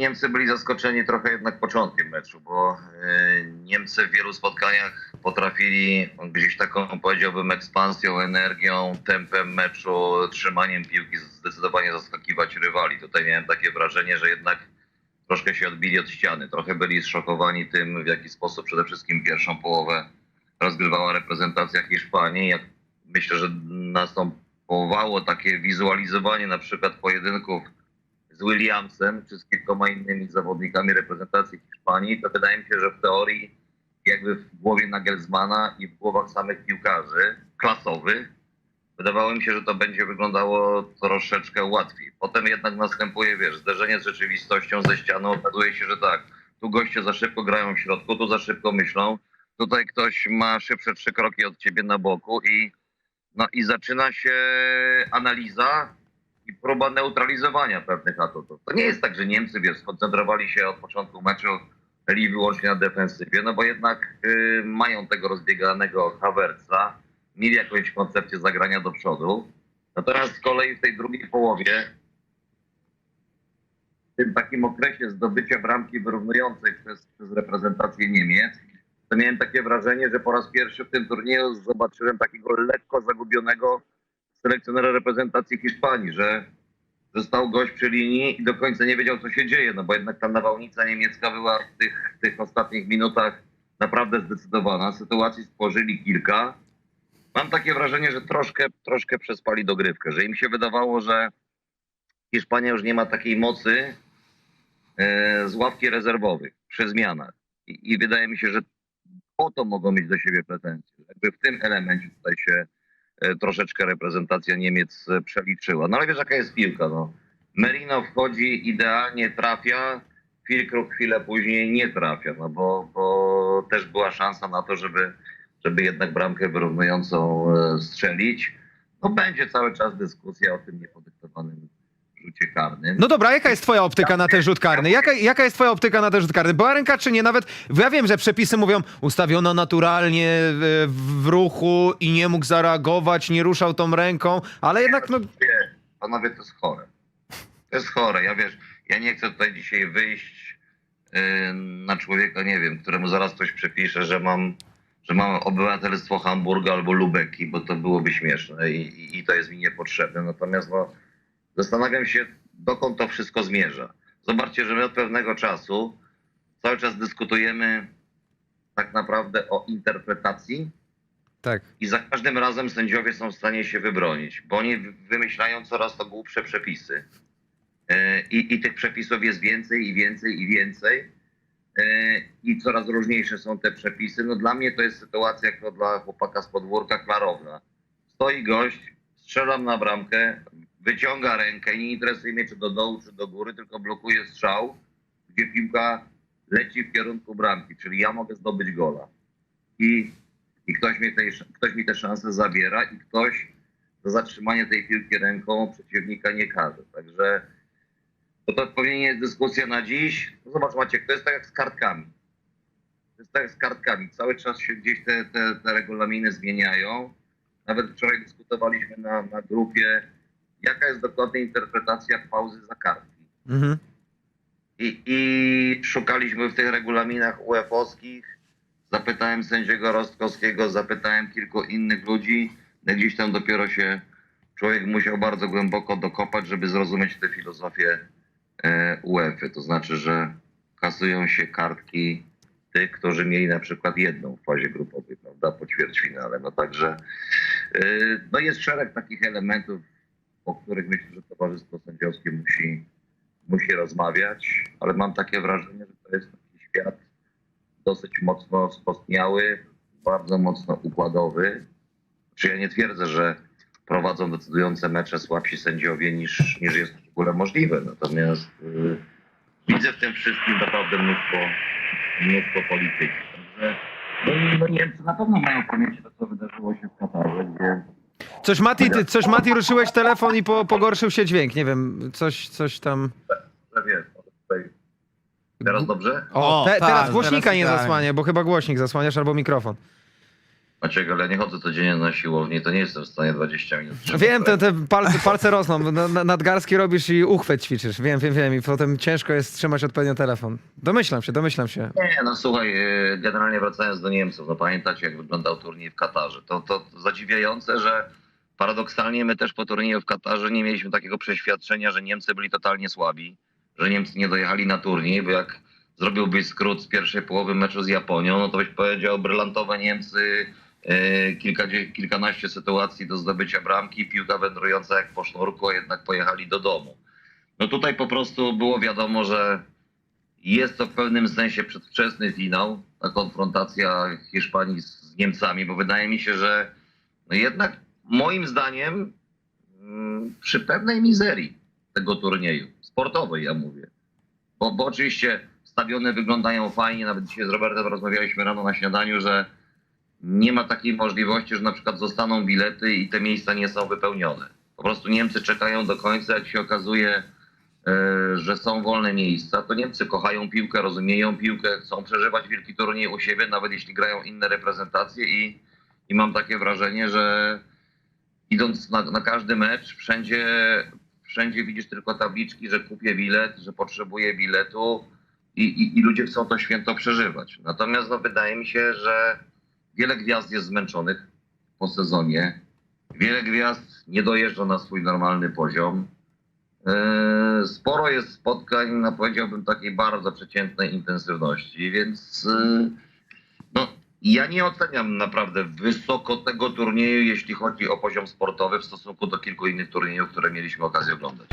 Niemcy byli zaskoczeni trochę jednak początkiem meczu, bo e, Niemcy w wielu spotkaniach potrafili gdzieś taką, powiedziałbym, ekspansją, energią, tempem meczu, trzymaniem piłki zdecydowanie zaskakiwać rywali. Tutaj miałem takie wrażenie, że jednak troszkę się odbili od ściany. Trochę byli zszokowani tym, w jaki sposób przede wszystkim pierwszą połowę rozgrywała reprezentacja Hiszpanii. Jak myślę, że następowało takie wizualizowanie na przykład pojedynków z Williamsem czy z kilkoma innymi zawodnikami reprezentacji Hiszpanii, to wydaje mi się, że w teorii jakby w głowie Nagelsmana i w głowach samych piłkarzy klasowych wydawało mi się, że to będzie wyglądało troszeczkę łatwiej. Potem jednak następuje, wiesz, zderzenie z rzeczywistością, ze ścianą. Okazuje się, że tak, tu goście za szybko grają w środku, tu za szybko myślą. Tutaj ktoś ma szybsze trzy kroki od ciebie na boku i, no, i zaczyna się analiza i próba neutralizowania pewnych atutów. To nie jest tak, że Niemcy, wiesz, skoncentrowali się od początku meczu byli wyłącznie na defensywie, no bo jednak y, mają tego rozbieganego Havertza, mieli jakąś koncepcję zagrania do przodu. Natomiast z kolei w tej drugiej połowie, w tym takim okresie zdobycia bramki wyrównującej przez, przez reprezentację Niemiec, to miałem takie wrażenie, że po raz pierwszy w tym turnieju zobaczyłem takiego lekko zagubionego selekcjonera reprezentacji Hiszpanii, że, że stał gość przy linii i do końca nie wiedział, co się dzieje, no bo jednak ta nawałnica niemiecka była w tych, tych ostatnich minutach naprawdę zdecydowana. Sytuacji stworzyli kilka. Mam takie wrażenie, że troszkę, troszkę przespali dogrywkę, że im się wydawało, że Hiszpania już nie ma takiej mocy e, z ławki rezerwowych przy zmianach. I, I wydaje mi się, że o to mogą mieć do siebie pretensje. Jakby w tym elemencie tutaj się troszeczkę reprezentacja Niemiec e, przeliczyła. No ale wiesz, jaka jest piłka, no. Merino wchodzi idealnie, trafia, Filkruk chwilę później nie trafia, no bo, bo też była szansa na to, żeby, żeby jednak bramkę wyrównującą e, strzelić. No będzie cały czas dyskusja o tym niepodyktowanym rzucie karnym. No dobra, jaka jest twoja optyka na ten rzut karny? Jaka, jaka jest twoja optyka na ten rzut karny? Była ręka czy nie? Nawet, bo ja wiem, że przepisy mówią ustawiono naturalnie e, w ruchu i nie mógł zareagować, nie ruszał tą ręką, ale jednak no... Nie, panowie, to jest chore. To jest chore. Ja wiesz, ja nie chcę tutaj dzisiaj wyjść yy, na człowieka, nie wiem, któremu zaraz ktoś przepisze, że mam, że mam obywatelstwo Hamburga albo Lubeki, bo to byłoby śmieszne i, i, i to jest mi niepotrzebne. Natomiast no, zastanawiam się, dokąd to wszystko zmierza. Zobaczcie, że my od pewnego czasu cały czas dyskutujemy tak naprawdę o interpretacji Tak. i za każdym razem sędziowie są w stanie się wybronić, bo oni wy- wymyślają coraz to głupsze przepisy. E, I, I tych przepisów jest więcej i więcej i więcej. E, I coraz różniejsze są te przepisy. No dla mnie to jest sytuacja, jak to dla chłopaka z podwórka, klarowna. Stoi gość, strzelam na bramkę, wyciąga rękę, nie interesuje mnie czy do dołu, czy do góry, tylko blokuje strzał, gdzie piłka leci w kierunku bramki, czyli ja mogę zdobyć gola. I i ktoś mi, tej, ktoś mi te szanse zabiera i ktoś za zatrzymanie tej piłki ręką przeciwnika nie każe. Także to, to pewnie nie jest dyskusja na dziś. No zobacz Maciek, to jest tak jak z kartkami. To jest tak jak z kartkami. Cały czas się gdzieś te, te, te regulaminy zmieniają. Nawet wczoraj dyskutowaliśmy na, na grupie, jaka jest dokładna interpretacja pauzy za kartki. Mhm. I, I szukaliśmy w tych regulaminach UEFA-owskich. Zapytałem sędziego Rostkowskiego, zapytałem kilku innych ludzi. Gdzieś tam dopiero się człowiek musiał bardzo głęboko dokopać, żeby zrozumieć tę filozofię e, UEFA. To znaczy, że kasują się kartki tych, którzy mieli na przykład jedną w fazie grupowej, prawda, po ćwierćfinale. No także e, no jest szereg takich elementów, o których myślę, że Towarzystwo Sędziowskie musi musi rozmawiać, ale mam takie wrażenie, że to jest taki świat dosyć mocno skostniały, bardzo mocno układowy. Czy ja nie twierdzę, że prowadzą decydujące mecze słabsi sędziowie niż, niż jest w ogóle możliwe. Natomiast y, widzę w tym wszystkim naprawdę mnóstwo, mnóstwo polityki. Także no, no Niemcy na pewno mają pamięć to, co wydarzyło się w Katarze, Coś Mati, ty, coś Mati ruszyłeś telefon i po, pogorszył się dźwięk, nie wiem, coś, coś tam... tutaj... Teraz dobrze? O, O, te, tak, teraz głośnika teraz nie idealnie. zasłania, bo chyba głośnik zasłaniasz albo mikrofon. Maciek, ale nie chodzę codziennie na siłownię, to nie jestem w stanie 20 minut. Wiem, te, te palce, palce rosną, na- na- nadgarstki robisz i uchwyt ćwiczysz, wiem, wiem, wiem i potem ciężko jest trzymać odpowiednio telefon. Domyślam się, domyślam się. Nie, no słuchaj, e, generalnie wracając do Niemców, no pamiętacie jak wyglądał turniej w Katarze. To, to zadziwiające, że paradoksalnie my też po turnieju w Katarze nie mieliśmy takiego przeświadczenia, że Niemcy byli totalnie słabi, że Niemcy nie dojechali na turniej, bo jak zrobiłbyś skrót z pierwszej połowy meczu z Japonią, no to byś powiedział brylantowe Niemcy, e, kilkanaście sytuacji do zdobycia bramki, piłka wędrująca jak po sznurku, a jednak pojechali do domu. No tutaj po prostu było wiadomo, że jest to w pewnym sensie przedwczesny finał, ta konfrontacja Hiszpanii z Niemcami, bo wydaje mi się, że no jednak moim zdaniem mm, przy pewnej mizerii tego turnieju, sportowej ja mówię, bo, bo oczywiście stadiony wyglądają fajnie, nawet dzisiaj z Robertem rozmawialiśmy rano na śniadaniu, że nie ma takiej możliwości, że na przykład zostaną bilety i te miejsca nie są wypełnione. Po prostu Niemcy czekają do końca, jak się okazuje, e, że są wolne miejsca, to Niemcy kochają piłkę, rozumieją piłkę, chcą przeżywać wielki turniej u siebie, nawet jeśli grają inne reprezentacje i, i mam takie wrażenie, że idąc na, na każdy mecz, wszędzie, wszędzie widzisz tylko tabliczki, że kupię bilet, że potrzebuję biletu i, i, i ludzie chcą to święto przeżywać. Natomiast no, wydaje mi się, że wiele gwiazd jest zmęczonych po sezonie, wiele gwiazd nie dojeżdża na swój normalny poziom. Yy, Sporo jest spotkań, no powiedziałbym, takiej bardzo przeciętnej intensywności, więc yy, ja nie oceniam naprawdę wysoko tego turnieju, jeśli chodzi o poziom sportowy w stosunku do kilku innych turniejów, które mieliśmy okazję oglądać.